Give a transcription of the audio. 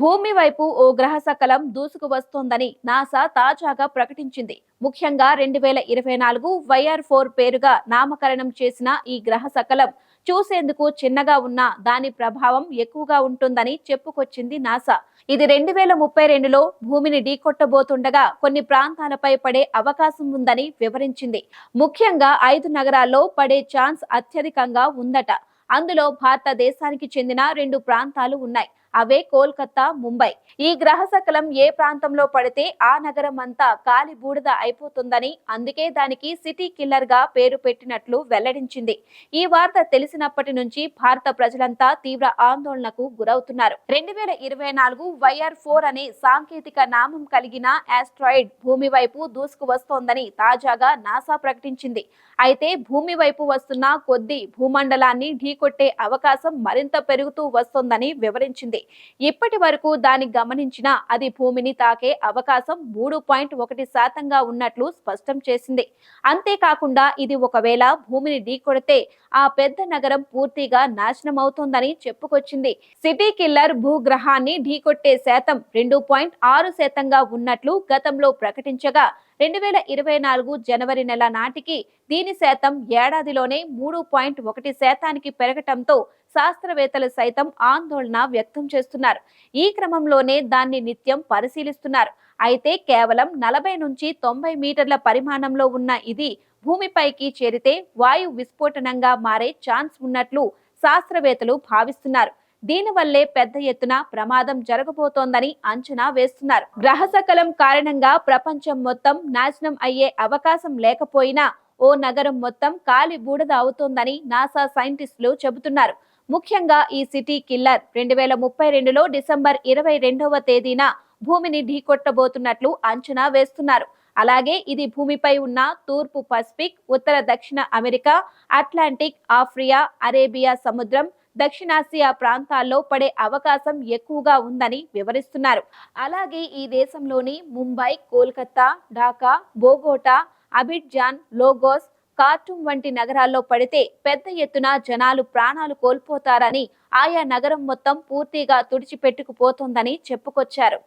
భూమి వైపు ఓ గ్రహ సకలం దూసుకు వస్తోందని నాసా తాజాగా ప్రకటించింది. ముఖ్యంగా రెండు వేల ఇరవై నాలుగు వైఆర్ ఫోర్ పేరుగా నామకరణం చేసిన ఈ గ్రహ సకలం చూసేందుకు చిన్నగా ఉన్న దాని ప్రభావం ఎక్కువగా ఉంటుందని చెప్పుకొచ్చింది నాసా. ఇది రెండు వేల ముప్పై రెండులో భూమిని ఢీకొట్టబోతుండగా కొన్ని ప్రాంతాలపై పడే అవకాశం ఉందని వివరించింది. ముఖ్యంగా ఐదు నగరాల్లో పడే ఛాన్స్ అత్యధికంగా ఉందట. అందులో భారతదేశానికి చెందిన రెండు ప్రాంతాలు ఉన్నాయి. అవే కోల్కతా ముంబై. ఈ గ్రహ శకలం ఏ ప్రాంతంలో పడితే ఆ నగరం అంతా కాలి బూడిద అయిపోతుందని అందుకే దానికి సిటీ కిల్లర్గా పేరు పెట్టినట్లు వెల్లడించింది. ఈ వార్త తెలిసినప్పటి నుంచి భారత ప్రజలంతా తీవ్ర ఆందోళనకు గురవుతున్నారు. రెండు వేల ఇరవై నాలుగు వైఆర్ ఫోర్ అనే సాంకేతిక నామం కలిగిన ఆస్ట్రాయిడ్ భూమి వైపు దూసుకు వస్తోందని తాజాగా నాసా ప్రకటించింది. అయితే భూమి వైపు వస్తున్న కొద్ది భూమండలాన్ని ఢీకొట్టే అవకాశం మరింత పెరుగుతూ వస్తోందని వివరించింది. ఇప్పటి వరకు దాన్ని గమనించినా అది భూమిని తాకే అవకాశం మూడు పాయింట్ ఒకటి శాతంగా ఉన్నట్లు స్పష్టం చేసింది. అంతేకాకుండా ఇది ఒకవేళ భూమిని ఢీకొడితే ఆ పెద్ద నగరం పూర్తిగా నాశనం అవుతుందని చెప్పుకొచ్చింది. సిటీ కిల్లర్ భూగ్రహాన్ని ఢీకొట్టే శాతం రెండు పాయింట్ ఆరు శాతంగా ఉన్నట్లు గతంలో ప్రకటించగా రెండు వేల ఇరవై నాలుగు జనవరి నెల నాటికి దీని శాతం ఏడాదిలోనే మూడు పాయింట్ ఒకటి శాతానికి పెరగటంతో శాస్త్రవేత్తలు సైతం ఆందోళన వ్యక్తం చేస్తున్నారు. ఈ క్రమంలోనే దాన్ని నిత్యం పరిశీలిస్తున్నారు. అయితే కేవలం నలభై నుంచి తొంభై మీటర్ల పరిమాణంలో ఉన్న ఇది భూమిపైకి చేరితే వాయు విస్ఫోటనంగా మారే ఛాన్స్ ఉన్నట్లు శాస్త్రవేత్తలు భావిస్తున్నారు. దీనివల్లే పెద్ద ఎత్తున ప్రమాదం జరగబోతోందని అంచనా వేస్తున్నారు. గ్రహసకలం కారణంగా ప్రపంచం మొత్తం నాశనం అయ్యే అవకాశం లేకపోయినా ఓ నగరం మొత్తం కాలి బూడద అవుతోందని నాసా సైంటిస్టులు చెబుతున్నారు. ముఖ్యంగా ఈ సిటీ కిల్లర్ రెండు వేల ముప్పై రెండులో డిసెంబర్ ఇరవై రెండవ తేదీన భూమిని ఢీకొట్టబోతున్నట్లు అంచనా వేస్తున్నారు. అలాగే ఇది భూమిపై ఉన్న తూర్పు పసిఫిక్ ఉత్తర దక్షిణ అమెరికా అట్లాంటిక్ ఆఫ్రియా అరేబియా సముద్రం దక్షిణాసియా ప్రాంతాల్లో పడే అవకాశం ఎక్కువగా ఉందని వివరిస్తున్నారు. అలాగే ఈ దేశంలోని Mumbai Kolkata Dhaka Bogota Abidjan Lagos Khartoum వంటి నగరాల్లో పడితే పెద్ద ఎత్తున జనాలు ప్రాణాలు కోల్పోతారని ఆయా నగరం మొత్తం పూర్తిగా తుడిచిపెట్టుకుపోతోందని చెప్పుకొచ్చారు.